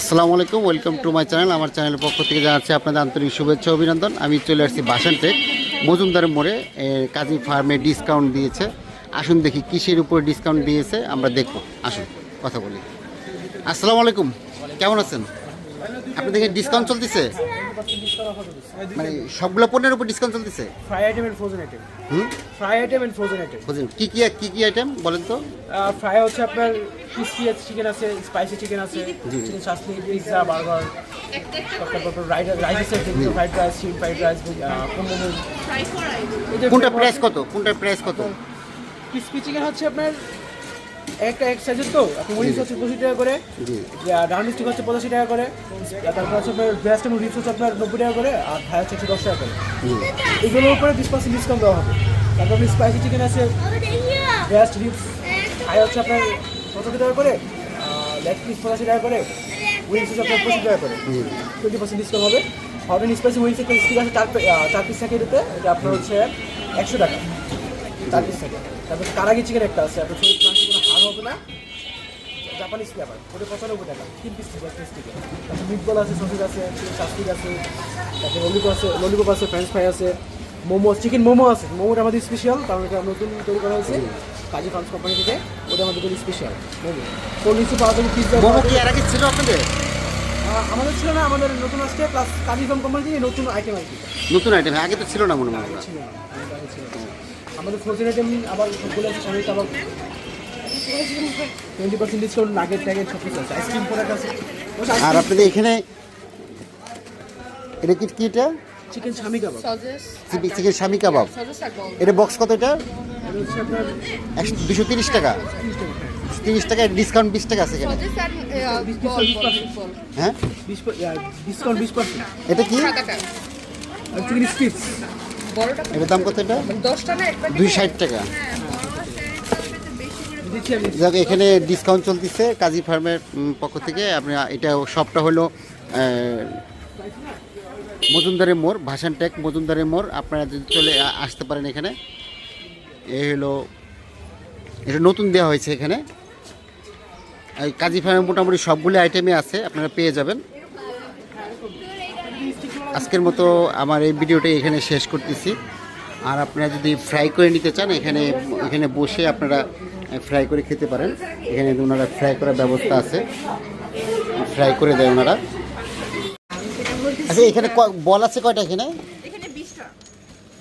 আসসালামু আলাইকুম welcome to my channel. আমার চ্যানেলের পক্ষ থেকে জানাচ্ছি আপনাদের আন্তরিক শুভেচ্ছা অভিনন্দন। আমি চলে আসছি বাসান টেক মজুমদারের মোড়ে কাজী ফার্মে ডিসকাউন্ট দিয়েছে। আসুন দেখি কিসের উপরে ডিসকাউন্ট দিয়েছে আমরা দেখব। আসুন কথা বলি। আসসালামু আলাইকুম কেমন আছেন? আপনাদের ডিসকাউন্ট চলতেছে? মানে সবগুলো পণ্যের উপর ডিসকাউন্ট চলতেছে? Fry item and frozen item hmm? Fry item and frozen item বুঝলেন কী কী কী কী আইটেম বলেন তো? ফ্রাই হচ্ছে আপনার ক্রিসপি চিকেন আছে স্পাইসি চিকেন আছে চিকেন শাস্তি পিৎজা বার্গার তারপর রাইস আছে fried rice chicken fried rice কোনটা প্রাইস কত? কোনটার প্রাইস কত? ক্রিসপি চিকেন হচ্ছে আপনার একটা এক সাইজের তো। আপনি উইংস হচ্ছে পঁচিশ টাকা করে ডাউন স্টিক হচ্ছে পঁচাশি টাকা করে আর তারপর হচ্ছে আপনার ব্রেস্ট এবং রিপস হচ্ছে আপনার নব্বই টাকা করে আর ভাই হচ্ছে একশো দশ টাকা করে। এগুলোর উপরে বিশ পার্সেন্ট ডিসকাউন্ট দেওয়া হবে। তারপর আপনি স্পাইসি চিকেন আছে ব্রেস্ট রিপস ভাই হচ্ছে আপনার পঁচাত্তর টাকা করে? লেগ পিস পঁচাশি টাকা করে উইংস আপনার পঁচিশ টাকা করে। টোয়েন্টি পার্সেন্ট ডিসকাউন্ট হবে। অ্যান্ড স্পাইসি উইংস একটা স্টিক আছে চার চার পিস থাকে এটাতে এটা আপনার হচ্ছে একশো টাকা। চার পিস থাকে। তারপর কারাগি চিকেন একটা আছে আপনার শরীর মাংস কোনো হার হবে না। জাপানিজ ফ্লেভার ওটা পঁচানব্বই টাকা। তিন পিস থেকে পিস থেকে তারপর মিটবল আছে সসেজ আছে শাস্তিক আছে তারপর ললিপপ আছে ললিপপ আছে ফ্রেঞ্চ ফ্রাই আছে। মোমো চিকেন মোমো আছে। মোমোটা আমাদের স্পেশাল কারণ এটা নতুন তৈরি করা হয়েছে। কাজী ফার্মস কোম্পানি থেকে ওটা আমাদের জন্য স্পেশাল মোমো। কোল্ড ড্রিঙ্কস পাওয়া যাবে পিৎজা মোমো কি এর আগে ছিল আপনাদের? আমাদের ছিল না আমাদের নতুন আসছে প্লাস কাজী ফার্ম কোম্পানি থেকে নতুন আইটেম আর কি। নতুন আইটেম আগে তো ছিল না মনে হয়। ছিল না আমাদের ফ্রোজেন আইটেম আবার সবগুলো আছে shami kebab twenty percent discount nugget ট্যাগেট সব কিছু আছে। আইসক্রিম প্রোডাক্ট আছে। আর আপনাদের এখানে এটা কি কি এটা? চিকেন স্বামী কাবাব. চিকেন স্বামী কাবাব. এটা বক্স কত এটা? দুশো তিরিশ টাকা। তিরিশ টাকা হ্যাঁ। টাকায় ডিসকাউন্ট বিশ টাকা আছে. হ্যাঁ? ডিসকাউন্ট বিশ পার্সেন্ট। এটা কি? এটার দাম কত এটা? দশটা না এক প্যাকেট দুই ষাট টাকা। দিচ্ছি যাক এখানে ডিসকাউন্ট চলতেছে কাজী ফার্মের পক্ষ থেকে। আপনি এটা শপটা হলো মজুমদারের মোড়, ভাসান টেক মজুমদারের মোড়। আপনারা যদি চলে আসতে পারেন এখানে। এই হলো, এটা নতুন দেওয়া হয়েছে এখানে। এই কাজী ফার্মে মোটামুটি সবগুলি আইটেমই আছে, আপনারা পেয়ে যাবেন। আজকের মতো আমার এই ভিডিওটা এখানে শেষ করতেছি। আর আপনারা যদি ফ্রাই করে নিতে চান, এখানে এখানে বসে আপনারা ফ্রাই করে খেতে পারেন। এখানে ওনারা ফ্রাই করার ব্যবস্থা আছে। ফ্রাই করে দেয় ওনারা। আচ্ছা এখানে বল আছে কয়টা এখানে? এখানে বিশটা।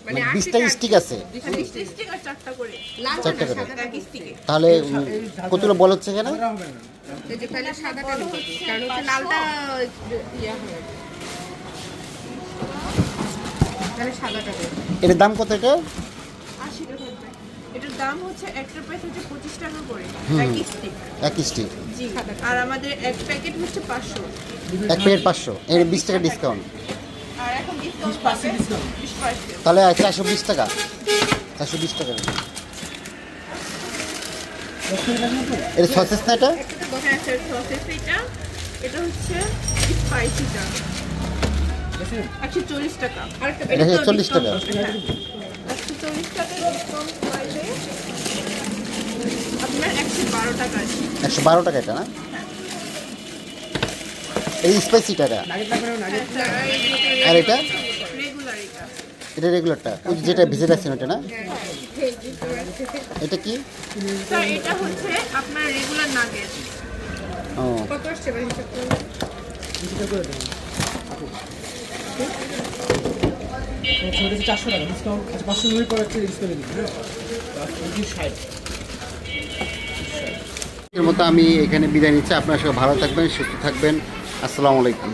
মানে বিশটা স্টিক আছে। বিশটা স্টিক আর চারটা করে। চারটা করে। তাহলে কতগুলো বল হচ্ছে এখানে? এই যে তাহলে সাদাটা কারণ হচ্ছে লালটা ইয়া হয় তাহলে সাদাটা এটার দাম কত এটা? আশিটা থাকবে এটার দাম হচ্ছে একটা প্রাইস হচ্ছে পঁচিশ টাকা করে। এক স্টিক এক স্টিক জি। আর আমাদের এক প্যাকেট হচ্ছে পাঁচশো। এক প্লেট পাঁচশো। এর বিশ টাকা ডিসকাউন্ট তাহলে চারশো বিশ টাকা। চারশো বিশ টাকা। এটা সসেস না এটা? হ্যাঁ স্যার সসেস এটা এটা হচ্ছে স্পাইসিটা একশো চল্লিশ টাকা। আর চল্লিশ টাকা। একশো চল্লিশ টাকা আপনার একশো বারো টাকা একশো বারো টাকা এটা না? এই নাগেট আর এটা? এটা রেগুলারটা ওই যেটা ভিজে রাখছেন ওটা না? এটা কি? এটা হচ্ছে আপনার রেগুলার নাগেট ও। কত আসছে এবার হিসাব করুন কিছুটা করে দেবেন ওটা হচ্ছে চারশো টাকা ডিসকাউন্ট পাঁচশো নব্বই পরে হচ্ছে ডিসকাউন্ট দিন পাঁচশো ষাট এর মতো আমি এখানে বিদায় নিচ্ছি। আপনার সবাই ভালো থাকবেন সুস্থ থাকবেন। আসসালামু আলাইকুম।